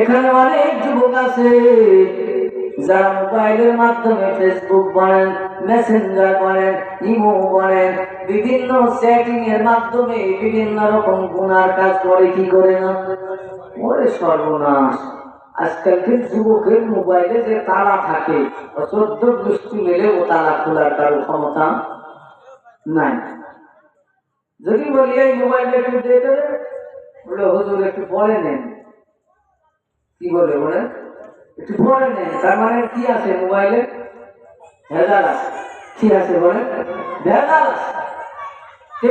এখানে অনেক যুবক আছে, যারা মোবাইলের মাধ্যমে ফেসবুক বলেন মেসেঞ্জার বলেন ইমো বলেন বিভিন্ন সেটিং এর মাধ্যমে বিভিন্ন রকম গুনার কাজ করে, কি করে না? ওরে সর্বনাশ! আজকালকার যুবকের মোবাইলে যে তালা থাকে চোদ্দ গোষ্ঠী মেলে ও তালা খোলার কারও ক্ষমতা নাই। যদি বলি, এই মোবাইলটা একটু দিয়ে দেবে বলে, হুজুর, একটু পরে নেন কি বলে বলে একটু পরে নেন তার মানে কি আছে মোবাইলে? ভেজাল আছে। কি আছে বলে ভেজাল আছে।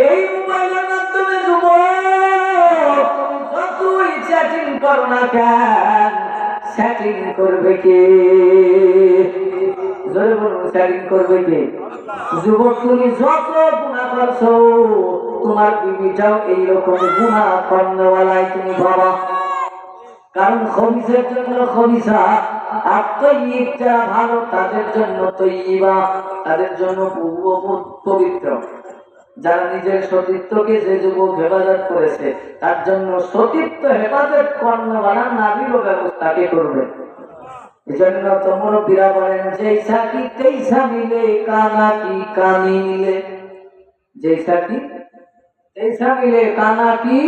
এই মোবাইলের মাধ্যমে যুবক, যতই চ্যাটিং না কেন সেটিং করবে কে? জোরে বলুন সেটিং করবে কে? তুমি কারণ জন্য তাদের জন্য তাদের জন্য পবিত্র। যারা নিজের সতীত্বকে যে যুবক হেফাজত করেছে, তার জন্য সতীত্ব হেফাজত কর্ণবালা নারীরও ব্যবস্থাকে করবে? এজন্য তো মুরব্বীরা বলেন যেইসা কি তেইসা মিলে কানা কি কানি মিলে। যেইসা কি তেইসা মিলে কানা কি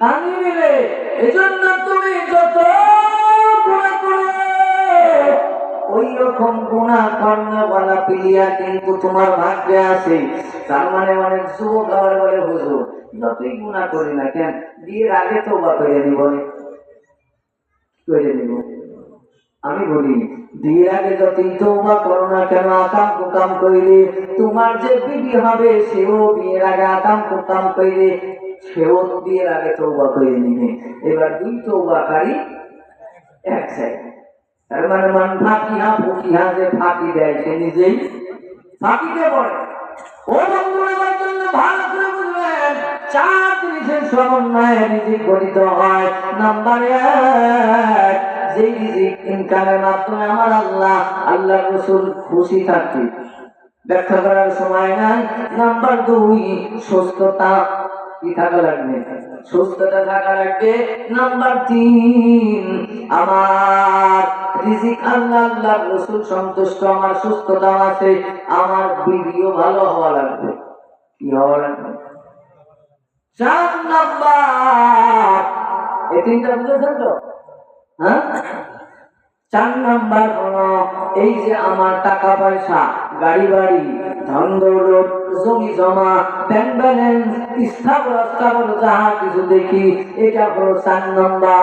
কানি মিলে, এজন্য তুমি যত গুণা ওই রকম গুণা কর্ণবালা পিলিয়া কিন্তু তোমার ভাগ্যে আছে। তার মানে অনেক যুবক আবার বলে, হুজুর, যতই গুণা করি না কেন, বিয়ের আগে তো বা করে নিব করে নিব আমি বলি বিয়ের আগে যতই তৌবা করো না কেন, আকাম কুকাম কইলে তোমার যে বিবি হবে, সেও বিয়ের আগে আকাম কুকাম কইলে সেও বিয়ের আগে তৌবা করে নিবে। এবার দুই তৌবাকারী এক সাইড। তার মানে মান ফাঁকি হা ফুকি হা যে ফাঁকি দেয়, সে নিজেই ফাঁকি দিয়ে পড়ে। ও বন্ধুরা, আমার জন্য ভালো করে বুঝবেন চার জিনিসের সমন্বয়ে রিজিক গঠিত হয়। নাম্বার এক যে রিজিক ইনকামের মাধ্যমে আমার আল্লাহ আল্লাহ রসুল খুশি থাকবে। ব্যাখ্যা করার সময় নাই। নাম্বার দুই, সুস্থতা কি থাকা লাগবে? সুস্থতা থাকা লাগবে। নাম্বার তিন, আমার রিজিক আল্লাহ আল্লাহ রসুল সন্তুষ্ট, আমার সুস্থতা আছে, আমার বিবিও ভালো হওয়া লাগবে। কি হওয়া লাগবে? চার নাম্বার, এই তিনটা বুঝেছেন তো? হ্যাঁ? চার নাম্বার হলো, এই যে আমার টাকা পয়সা, গাড়ি বাড়ি, ধন দৌলত, জমি জমা ব্যাংক ব্যালেন্স স্থাবর অস্থাবর যাহা কিছু দেখি, এটা হলো চার নাম্বার।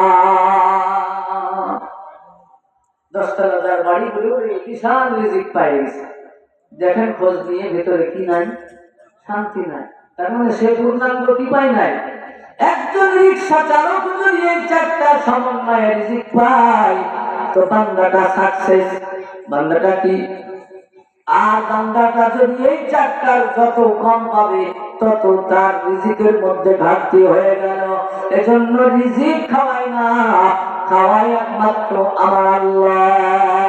দশটা হাজার বাড়ি বিশাল রিজিক পাই দেখেন খোঁজ নিয়ে, ভেতরে কি নাই? শান্তি নাই। তার মানে সে পূর্ণাঙ্গ কি পায় নাই। একজন রিক্সা চালক যদি এই চারটা সমন্বয়ে রিজিক পায়, তো বান্দাটা সাকসেস বান্দাটা কি? আর বান্দাটা যদি এই চারটার যত কম পাবে, তত তার রিজিকের মধ্যে ঘাটতি হয়ে গেল। এজন্য রিজিক খাওয়াই না খাওয়াই একমাত্র আমার আল্লাহ।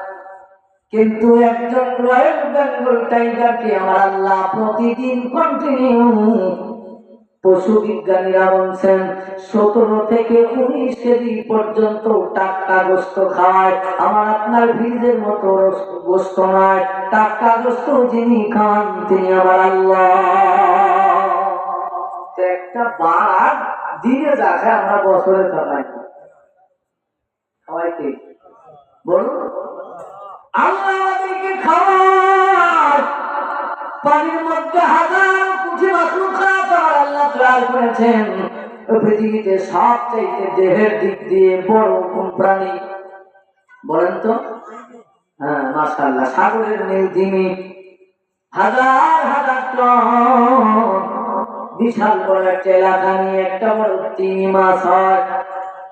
কিন্তু একজন রয়্যাল বেঙ্গল টাইগারকে আমার আল্লাহ প্রতিদিন কন্টিনিউ পশু বিজ্ঞানীরা বলছেন, সতেরো থেকে উনিশ কেজি পর্যন্ত টাটকা গোস্ত খাওয়ায় আমার আপনার ফ্রিজের মতো গোস্ত নয়, টাটকা গোস্ত যিনি খান, তিনি আমার আল্লাহ। একটা বাঘ দিনে যা খায় আমরা বছরে তা পাই না সবাইকে। বলুন। আল্লাহ হাজার আল্লাহ করেছেন। দিক দিয়ে বড় কোন প্রাণী? বলেন তো। হ্যাঁ সাগরের হাজার হাজার বিশাল বড় একটা এলাকা নিয়ে একটা বড় তিমি মাছ হয়।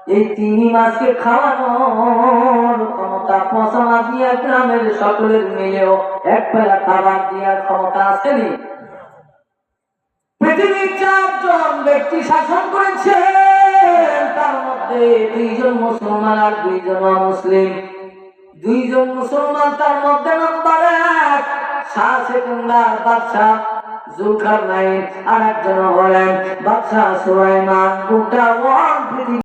এই তিমি মাছকে খাওয়ানোর ক্ষমতা দিয়া গ্রামের সকলের মিলেও এক বেলা খাবার দেওয়ার ক্ষমতা আসেনি পৃথিবীর চারজন ব্যক্তি শাসন করেছে, তার মধ্যে দুইজন মুসলমান আর দুইজন মুসলিম দুইজন মুসলমান, তার মধ্যে নাম্বার এক শাহ বাদশাহ জুলকার নাইন আর একজন হলেন বাদশাহ সুলাইমান। গোটা ওয়ান পৃথিবী